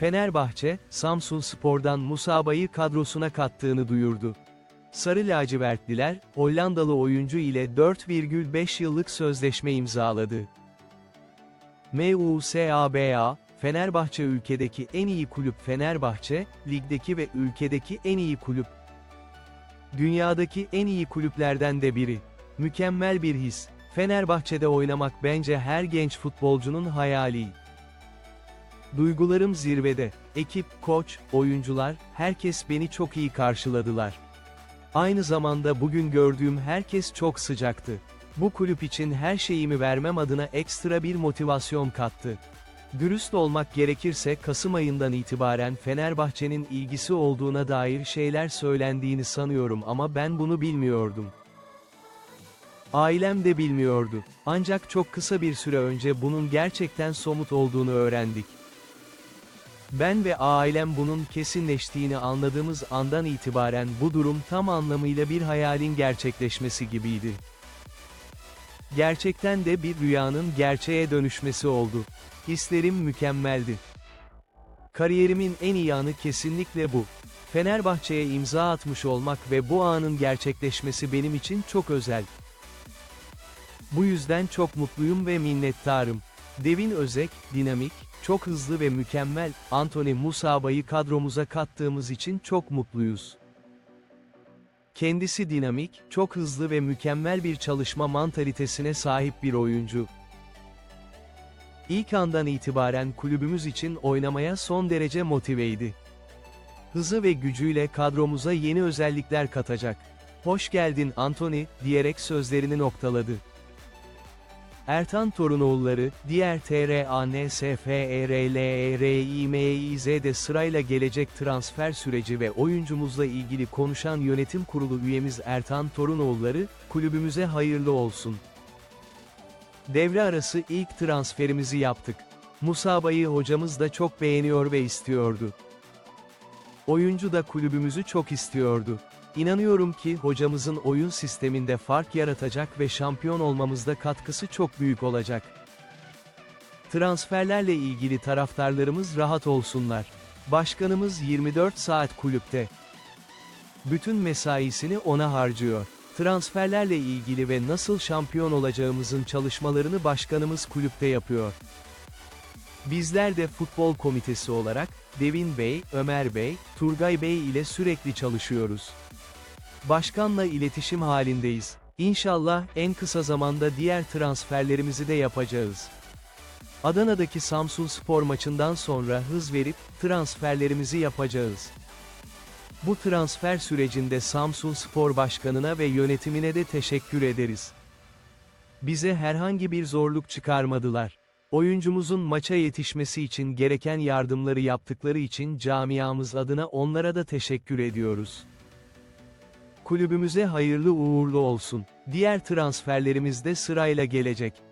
Fenerbahçe, Samsun Spor'dan Musaba'yı kadrosuna kattığını duyurdu. Sarı lacivertliler, Hollandalı oyuncu ile 4,5 yıllık sözleşme imzaladı. MUSABA, Fenerbahçe ülkedeki en iyi kulüp Fenerbahçe, ligdeki ve ülkedeki en iyi kulüp. Dünyadaki en iyi kulüplerden de biri. Mükemmel bir his. Fenerbahçe'de oynamak bence her genç futbolcunun hayali. Duygularım zirvede. Ekip, koç, oyuncular, herkes beni çok iyi karşıladılar. Aynı zamanda bugün gördüğüm herkes çok sıcaktı. Bu kulüp için her şeyimi vermem adına ekstra bir motivasyon kattı. Dürüst olmak gerekirse Kasım ayından itibaren Fenerbahçe'nin ilgisi olduğuna dair şeyler söylendiğini sanıyorum ama ben bunu bilmiyordum. Ailem de bilmiyordu. Ancak çok kısa bir süre önce bunun gerçekten somut olduğunu öğrendik. Ben ve ailem bunun kesinleştiğini anladığımız andan itibaren bu durum tam anlamıyla bir hayalin gerçekleşmesi gibiydi. Gerçekten de bir rüyanın gerçeğe dönüşmesi oldu. Hislerim mükemmeldi. Kariyerimin en iyi anı kesinlikle bu. Fenerbahçe'ye imza atmış olmak ve bu anın gerçekleşmesi benim için çok özel. Bu yüzden çok mutluyum ve minnettarım. Devin Özek, dinamik, çok hızlı ve mükemmel, Anthony Musaba'yı kadromuza kattığımız için çok mutluyuz. Kendisi dinamik, çok hızlı ve mükemmel bir çalışma mantalitesine sahip bir oyuncu. İlk andan itibaren kulübümüz için oynamaya son derece motiveydi. Hızı ve gücüyle kadromuza yeni özellikler katacak. Hoş geldin Anthony, diyerek sözlerini noktaladı. Ertan Torunoğulları, diğer TRANSFERLERİMİZ'de sırayla gelecek transfer süreci ve oyuncumuzla ilgili konuşan yönetim kurulu üyemiz Ertan Torunoğulları, kulübümüze hayırlı olsun. Devre arası ilk transferimizi yaptık. Musaba'yı hocamız da çok beğeniyor ve istiyordu. Oyuncu da kulübümüzü çok istiyordu. İnanıyorum ki hocamızın oyun sisteminde fark yaratacak ve şampiyon olmamızda katkısı çok büyük olacak. Transferlerle ilgili taraftarlarımız rahat olsunlar. Başkanımız 24 saat kulüpte. Bütün mesaisini ona harcıyor. Transferlerle ilgili ve nasıl şampiyon olacağımızın çalışmalarını başkanımız kulüpte yapıyor. Bizler de futbol komitesi olarak, Devin Bey, Ömer Bey, Turgay Bey ile sürekli çalışıyoruz. Başkanla iletişim halindeyiz. İnşallah en kısa zamanda diğer transferlerimizi de yapacağız. Adana'daki Samsun Spor maçından sonra hız verip transferlerimizi yapacağız. Bu transfer sürecinde Samsun Spor Başkanına ve yönetimine de teşekkür ederiz. Bize herhangi bir zorluk çıkarmadılar. Oyuncumuzun maça yetişmesi için gereken yardımları yaptıkları için camiamız adına onlara da teşekkür ediyoruz. Kulübümüze hayırlı uğurlu olsun. Diğer transferlerimiz de sırayla gelecek.